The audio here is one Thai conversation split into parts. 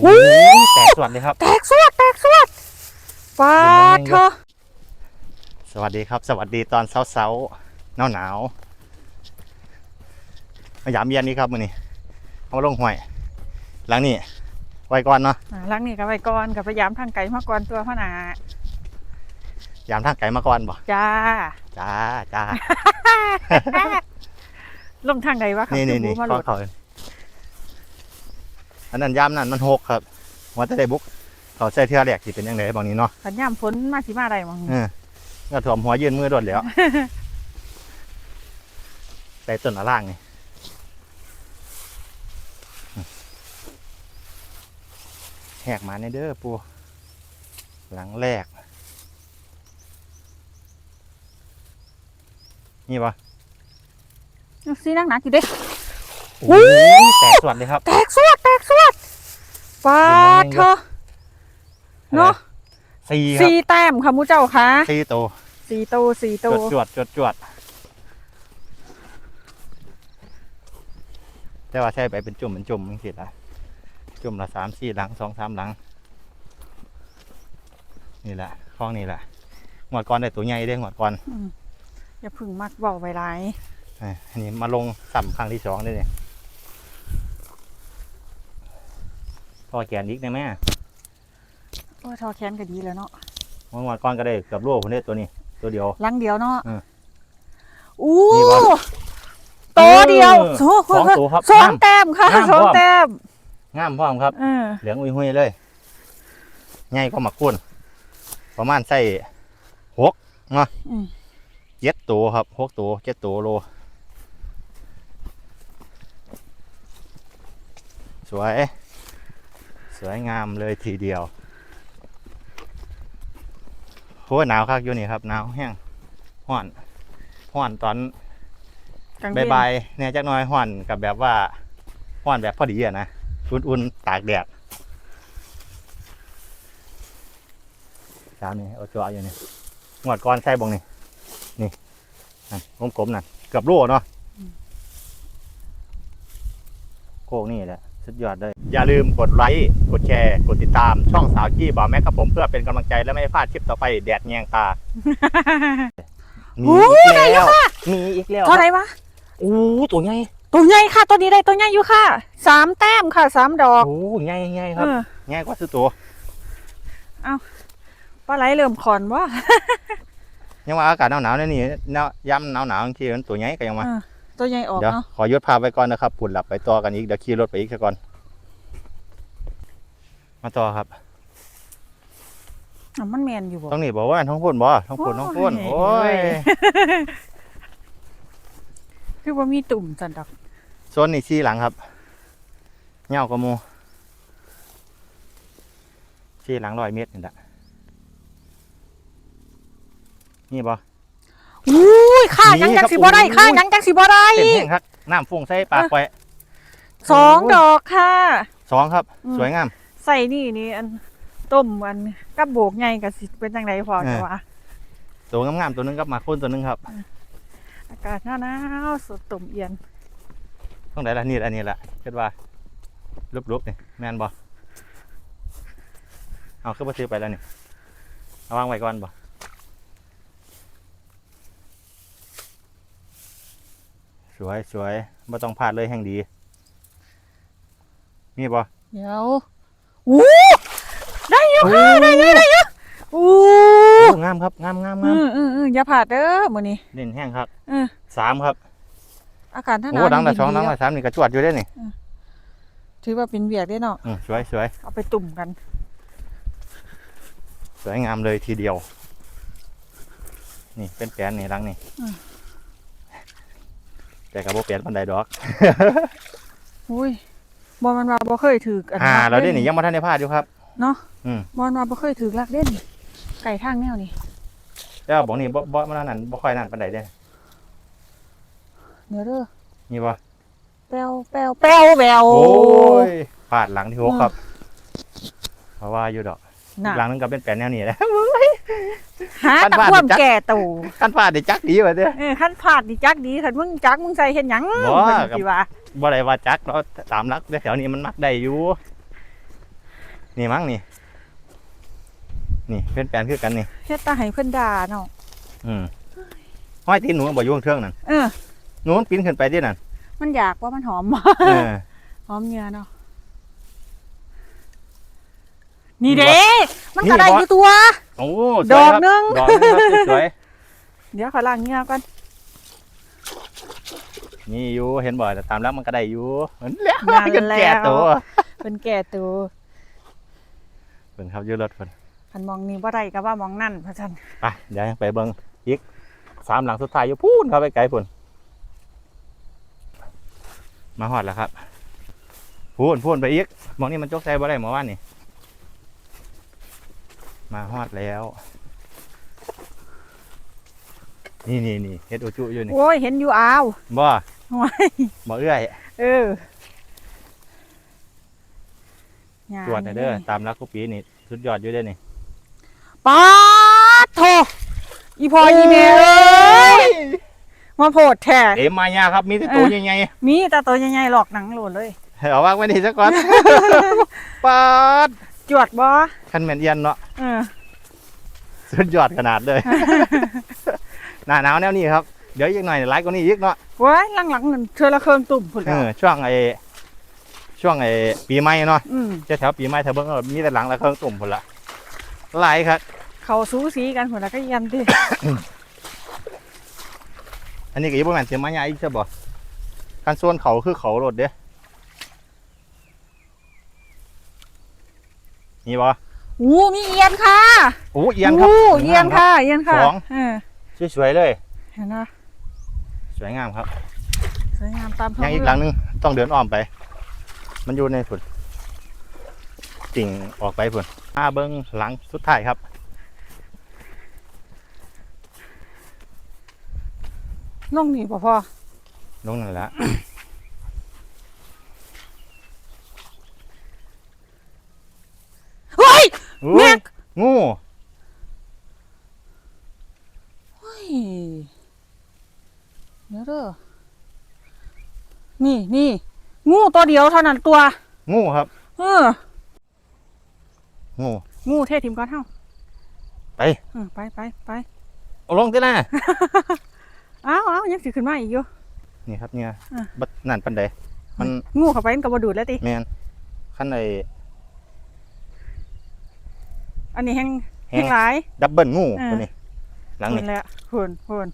โอ้ยแตกสวัสดีครับ แตกสวดแตกสวดปาดเถอะสวัสดีครับ สวัสดีตอนเช้าๆหนาวหนาวๆมายามเย็นนี้ครับมื้อนี้เอามาลงห้วยหลังนี้ไว้ก่อนเนาะอ่าหลังนี้กับไปก่อนกับพยายามทางไก่มาก่อนตัวพ่อหนายามทางไกลมาก่อนบ่จ้าจ้าจ้าลงทางใดวะนี่นี่นี่มาข้โหลอดเขา อันนั้นยามนั้นมันหกครับว่าจะได้บุกเขาใส่เทือแรกสิเป็นยังไงบางนี้เนาะขันย่ำฝนมาสิมาได้มั้งเออก็ถ่วมหัวยืนมือโดดแล้วใส่ต้นอะล่างนี่แหกมาในเด้อปูหลังแรก นี่ปะซีนักหนักอยู่เด้โอ้ยแตกสวัสดีครับ แตกสวดแตกสวด ปาดเถอะเนาะสี่ครับสี่แต้มค่ะมูเจ้าค่ะสี่ตัวสี่โตวสี่จโตววดจวดจวดจวดแต่ว่าใช่ไปเป็นจุ่มเป็นจุ่มมันสิละจุ่มละสามสี่หลังสองสามหลัง นี่แหละคล้องนี่แหละหมวดก่อนได้ตัวใหญ่ได้หมวดก่อนอืมอย่าพึ่งมักบอกไว้หลายอะอันนี้มาลงสัมครั้งที่สองได้เนี่ย พอแกนอีกได้ไหมโอ้ยทอแขนก็ดีแล้วเนาะเมื่อวานก่อนก็ได้เกือบโลผมได้ตัวนี้ ตัวเดียวหลังเดียวเนาะอืมอู้นี่บ่โตเดียวเออโอ้โหสองตัวครับสองงามแต้มค่ะงามสองพร้อม แต้มงามพร้อมครับ เออเหลืองอุ้ยหุยเลยใหญ่ก็มาคุ้นประมาณใส่หกเนาะอืมเจ็ดตัวครับหกตัวเจ็ดตัวโล สวยส วยงามเลยทีเดียวโหหนาวคักอยู่นี่ครับหนาวแห้งห้อนห้อนตอนกลางบายเย็นบายๆเนี่ยจักหน้อยห้อนกับแบบว่าห้อนแบบพอดีอะนะอุ่นๆตากแดดสามนี่เอาจัวอยู่นี่งวดก้อนใส่บงนี่นี่นั่นกลมๆนั่นเกือบโลเนาะโค้งนี่แหละ สุดยอดเลย อย่าลืมกดไลค์ กดแชร์ กดติดตามช่องสาวจี้บ่าวแม็กกับผมเพื่อเป็นกำลังใจและไม่ให้พลาดคลิปต่อไปแดดแยงตา มีโอ้อีกได้เยแล้อะวค่ะมีอีกแล้วเท่าไหร่วะโอ้ตัวใหญ่ตัวใหญ่ค่ะ ตัวนี้ได้ตัวใหญ่อยู่ค่ะสามแต้มค่ะสามดอกโอ้ใหญ่ใหญ่คเอรับอง่ายกว่าซื้อตัวปลาไหลเริ่มขอนวะยังว่าอากาศหนาวๆนี่นี่หนาวย้ำหนาวๆบางทีมันตัวใหญ่ก็ยังมาเออ ตัวใหญ่ออกเดี๋ยวเนาะขอยุดพาไปก่อนนะครับปุ่นหลับไปต่อกันอีกเดี๋ยวขี่รถไปอีกซะก่อน มาต่อครับอะมันแมนอยู่บ่ ต้องนี่บอกว่าท้องพุ่นบ่ท้องพุ่นท้องพุ่นโอ้โอ้ย ยคือว่ามีตุ่มสันดอกโซนนี่ซี่หลังครับเงากระมูซี่หลังร้อยเมตรนี่แหละนี่บ่อุ้ ยค่านี่ยังจัครังบสิบ่ได้โอ้ยค่ายังจังสิบ่ได้เต็มแห้งครับน้ำฟุ้งใส่ปากไปสองดอกค่ะ สองครับ อืม สวยงาม ใส่นี่นี่อันต้มอันกับโบกใหญ่กับสิเป็นจังไดพอเออ จะวะตัวงามๆตัวหนึงกับหมากพุ่นตัวหนึงครับอากาศหนาวๆสดตุ่มเอียนต้องได้ละนี่อันนี้ละคิดว่าลุบๆนี่แม่นบ่เอาขึ้นมาซื้อไปแล้วนี่เอาวางไว้ก่อนบ่ วยสวยไม่ต้องพลาดเลยแห่งดี มีบ่เดี๋ยวอู้ได้เยอะค่ะได้เยอะได้เยอะอู้โอ้งามครับงามงามอืงามมอืมอืมอย่าผาดเด้อมื้อนี้เล่นแห้งครับเออสามครับ อากาศหนาวโอ้ดังละนี่สองดังดีละสามนี่กระจวดอยู่ได้อนี่ถือว่าเป็นเวียกได้เนาะอืมสวยสวยเอาไปตุ่มกัน สวยงามเลยทีเดียว นี่เป็นแปลนนี่หลังนี่ แต่กับโบเปลี่ยนปันไดดอกอุ้ยบอลมันว่าบ่เคยถืออันอ่าลักเราได้ด่หนียังมาทันได้พลาดอยู่ครับ เนาะอืมบอลมาบ่เคยถือลักเด่น ไก่ทางแนวนี่แต่ว่าบอกนี่บ่บ่มันนั่นบ่ค่อยนั่นปันไดเด้อเดี๋ยวเด้อนี่บ่แปวแปวแปวแววโอ้ยพลาดหลังที่หกครับ เพราะว่าอยู่ดอกน่ะหลังนึงก็เป็นแปลนแนวนี้แหละ หาบ้านตะบ้านความจักแก่ตู่กันพลาดได้จักดีว่าเด้อ เออขั้นผาดดิจักดีคันมึงจักมึงใส่เห็นหยังบ่ เพิ่นกับสิว่าบ่ได้ว่าจักเนาะตามหลักแถวนี้มันมักได้อยู่ นี่มั้งนี่ นี่เป็นแปลนคือกันนี่ เฮ็ดตาให้เพิ่นด่าเนาะอืมห้อยตีนหนูบ่อยู่ข้างเทืองนั่นเออ หนูมันปีนขึ้นไปที่นั่นมันอยากว่ามันหอมบ่เออ หอมเนื้อเนาะนี่เด้มันก็ได้อยู่ตัว โอ้ดอกหนึงดอกหนึงครับสวยเดี๋ยวขอล้างเนื้อก่อนๆนี่อยู่เห็นบ่แต่ตามแล้วมันก็ได้อยู่เหมือนแล้วนั่นจนแล้แก่วตัวเพิ่นแก่ตัวเพิ่นครับอยืดรถเพิ่นคันมองนี่บ่ได้ก็ว่ามองนั่นพะจันไปเดี๋ยวไปเบิ่งอีกสามหลังสุดท้ายอยู่พูนเข้าไปไกลพุ่นมาฮอดแล้วครับพูนพูนไปอีกหมองนี่มันจกใส่บ่ได้หมอว่านนี่ มาฮอดแล้ว นี่นี่นี่เฮ็ดโอจุอยู่นี่โอ้ยเห็นอยู่อ้าวบ่โอ้ยบ่เอื้อยเออหญ้าตรวจหน่อยเด้อตามรักกุปีนี่สุดยอดอยู่เด้อนี่ป๊าดโทอีพออีเมเอ้ยมาโพดแท้เอ็มมายาครับ มีแต่ตัวใหญ่มีแต่ตัวใหญ่ๆหลอกหนังโหลดเลยๆเอาวางไว้นี่ซะก่อนปาด จวดบ่คันแม่นเอียนเนาะเออ สุดยอดขนาดเลย หน้าหนาวแนวนี้ครับ เดี๋ยวอีกหน่อยไลฟ์กว่านี้อีกเนาะว้ายหลังๆนั่นเธอละเครื่องตุ่มพุ่นเอแล้วอช่วงไอ้ช่วงไอ้ปีใหม่เนาะอืมเจ้าแถวปีใหม่แถวเบิ่งเออมีแต่หลังละเครื่องตุ่มพุ่นละหลายครับ เขาสูสีกันพุ่นแล้วก็เยันดิอันนี้ก็อยังบ่แม่นเสียมายาอีกใช่บ่การส่วนเขาคือเขาโลดเด้ นี่บ่อู้มีเอียนค่ะโอ้เอียนครับอู้เอียนค่ะเอียนค่ะสองเออสวยๆเลย เห็นนะสวยงามครับ สวยงามตามท้องยังอีกหลังนึงต้องเดินอ้อมไป มันอยู่ในฝุ่นติ่งออกไปฝุ่นมาเบิ้งหลังสุดท้ายครับลงนี่บ่พอลงนั่นแหละ เฮ้ย อุ้ แม่ยงูเฮ้ยเดี๋ยวเด้อนี่นี่งูตัวเดียวเท่านั้นตัว งูครับ เออ งู งูเททิมก้อนเท่าไปเออไปไปไปเอาลงเจ้าหน้าอ้าวอ้าวยังสิขึ้นมาอีกอยู่นี่ครับเนี่ยอะบัดนั่นปันใดมันงูเข้าไปมันกับบดูดแล้วติแมนขั้นใน อันนี้แห้งแห้แห้งงหลาย ดับเบิลงูอ่าตัวนี้หลังคุนี้ณแล้วคุณคุณ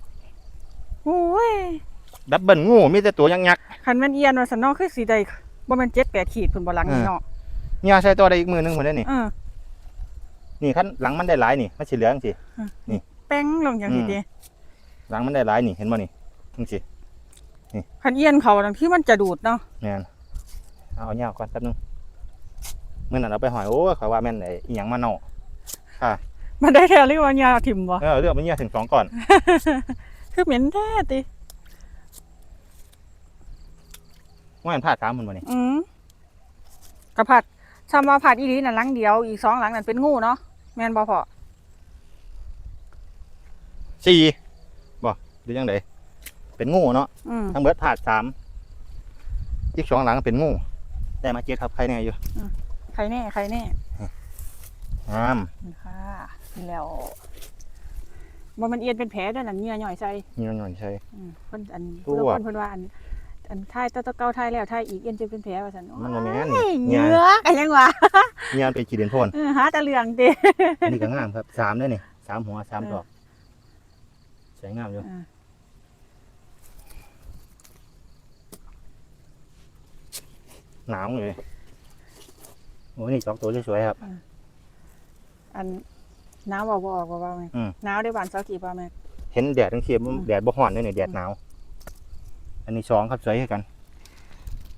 โอ้ยดับเบิลงูมีแต่ตัวยักษ์ยักษ์คันแม่นเอียนว่าสันเนอคือสีใดบ่แม่นเจ็ดแปดขีดคุณบ่หลังนี่อ่าเนาะเนี่ยใช้ตัวได้อีกมือหนึงหมดเลยนี่เออนี่ขั้นหลังมันได้หลายนี่มันสีเหลืองสิแป้งลงอย่างนี้อืมดิหลังมันได้หลายนี่เห็นบ่นี่นี่สิคันเอียนเขาดังที่มันจะดูดเนาะแมนเอาเอาเนี่ยก่อนแป๊บนึงเมื่อนั้นเอาไปหอยโอ้เขาว่าแม่นไอ้อีหยังมาเนาะ มันได้แท้หรือว่ายาถิ่มบ่เออเลือกมันเนี่ยถึงสองก่อน คือเหม็นแท้ติว่ามันพลาดสามมันบ่นี่อืมกระผัดชำว่าผัดอีหลีนั่นหลังเดียวอีกสองหลังนั่นเป็นงูเนาะแม่นบ่พอสี่บ่หรือยังไงเป็นงูเนาะอืม ทั้งเบิดพลาดสามอีกสองหลังเป็นงูได้มาเจ็ดครับใครแน่อยู่ ใครแน่ ใครแน่ งามนี่ค่ะนี่แล้วบ่มันเอียนเป็นแผลด้วยนั่นเหงื่อหย่อยใส่นี่มันหน่อยใช่ อืมเพิ่นอันตัวผู้ละคนเพิ่นว่าอันอันท้ายตัวตัวเก่าท้ายแล้วท้ายอีกเอ็นจะเป็นแผลว่าซั่นมันบ่แม่นโอ้ยนี่เหงือกันยังวะเนี่ยมันเป็นขีดเด่นโพ่นเออหาแต่เรื่องติ อันนี้ก็งามครับสามได้นี่สามหัวสามเออดอกสวยงามอยู่อ่า หนาวเลยโอ้นี่สองตัวสวยๆครับอั นหนาวบ่บ่ออกบ่ว่าแม่อืม หนาวได้บานเซากี่บ่แม่ เห็นแดดทั้งเทียมอืม แดดบ่ฮ้อนด้วยนี่แดดหนาว อันนี้สองครับสวยคือกัน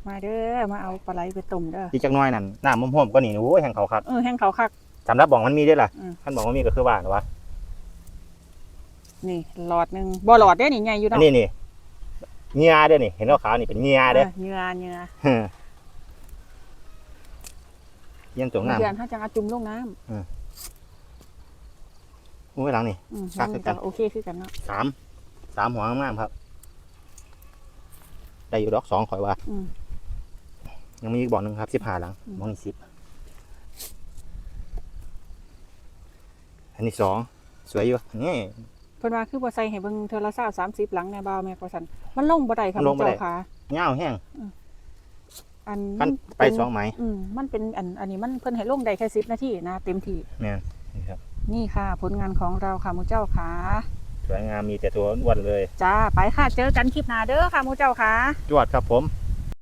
มาเด้อมาเอาปลาไหลไปต้มเด้ออีกจักหน้อยนั่นน้ำม่วมๆก็นี่โอ้ยแห่งเขาครับเออแห้งเขาคัก สำรับบอกมันมีด้วยล่ะอืม ท่านบอกว่ามีก็คือว่าหรอวะนี่หลอดหนึงบ่หลอดเด้นี่ใหญ่อยู่อัเนาะนนี้นี่เงียเด้อนี่เห็นขาวๆนี่เป็นเงียเด้อเออเหงื่อเหงื่อเยี่ยมจงเดือนน้ำเฮาจังเอาจุ่มลงน้ำ โอ้ยหลังนี่ อืมคักคือกัน โอเคคือกันเนาะสามสามหัวงามๆครับ ได้อยู่ดอกสองข่อยว่า อืม ยังมีอีกบ่อหนึงครับสิบห้าหลังอืมบ่อนี่สิบอันนี้สองสวยอยู่นี่ เพิ่นว่าคือบ่ใส่ให้เบิ่งเทอละ20 30หลังแน่บ่าวแม่ก็ซั่นมันลงบ่ได้ค่ะมันลงบ่ได้ เจ้าค่ะ เงาวแห้งอันกันมัไปเนสองไหมอืมมันเป็นอันอันนี้มันเพิ่นให้ลงได้แค่10นาทีนะ เต็มที่แม่นนี่ครับ นี่ค่ะ ผลงานของเราค่ะหมูเจ้าค่ะสวยงามมีแต่ตัวอ้วนเลย จ้าไปค่ะเจอกันคลิปหน้าเด้อค่ะหมูเจ้าค่ะ จวดครับผม